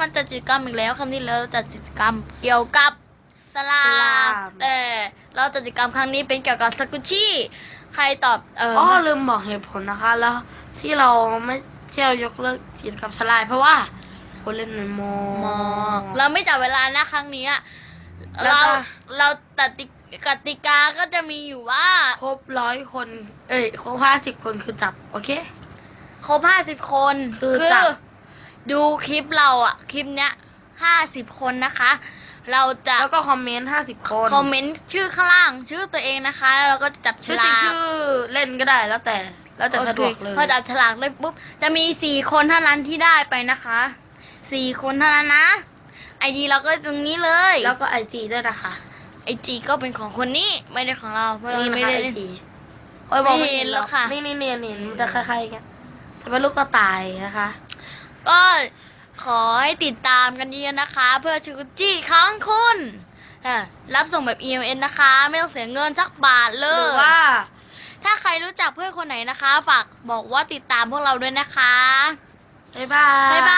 มันจัดกิจกรรมอีกแล้วครั้งที่แล้วจัดกิจกรรมเกี่ยวกับสลาสลาม มแต่เราจัดกิจกรรมครั้งนี้เป็นเกี่ยวกับสกุชี่ใครตอบเอออ๋ออลืมบอกเหตุผลนะคะ แล้ว ที่เราไม่ที่เรายกเลิกกิจกรรมสลายเพราะว่าคนเล่นมันโมมอเราไม่จับเวลานะครั้งนี้อะแล้วเราก็ เราตัดกติกาก็จะมีอยู่ว่า ครบร้อยคน เอ้ยครบห้าสิบคนคือจับ โอเค ครบห้าสิบคนคือจับ ดูคลิปเราอะคลิปเนี้ยห้าสิบคนนะคะ เราจะแล้วก็คอมเมนต์ห้าสิบคนคอมเมนต์ชื่อข้างล่างชื่อตัวเองนะคะ แล้วเราก็จะจับชื่อฉจริงลากชื่อเล่นก็ได้แล้วแต่ แล้วแต่สะดวกเลย โอคพอจับฉลากเลยปุ๊บจะมีสี่คนเท่านั้นที่ได้ไปนะคะสี่คนเท่านั้นนะไอดีเราก็ตรงนี้เลยแล้วก็ไอจีด้วยนะคะไอจีก็เป็นของคนนี้ไม่ได้ของเราเพราะเรานี่นะไม่คะได้ไอเล่น จีโอ้ยบอกไม่ไม่เห็เห็นนหหรรออกกค่ะ นี่นี่เนี่ยนี่มันจะคล้ายๆกันจะเป็นลูกกระต่ายนะคะ ก็ขอให้ติดตามกันเยอะๆนะคะ เพื่อชูกุจิของคุณอะรับส่งแบบ EMN นะคะ ไม่ต้องเสียเงินสักบาทเลหรืยอว่า ถ้าใครรู้จักเพื่อนคนไหนนะคะ ฝากบอกว่าติดตามพวกเราด้วยนะคะ บ๊ายบาย บ๊ายบายค่ะ See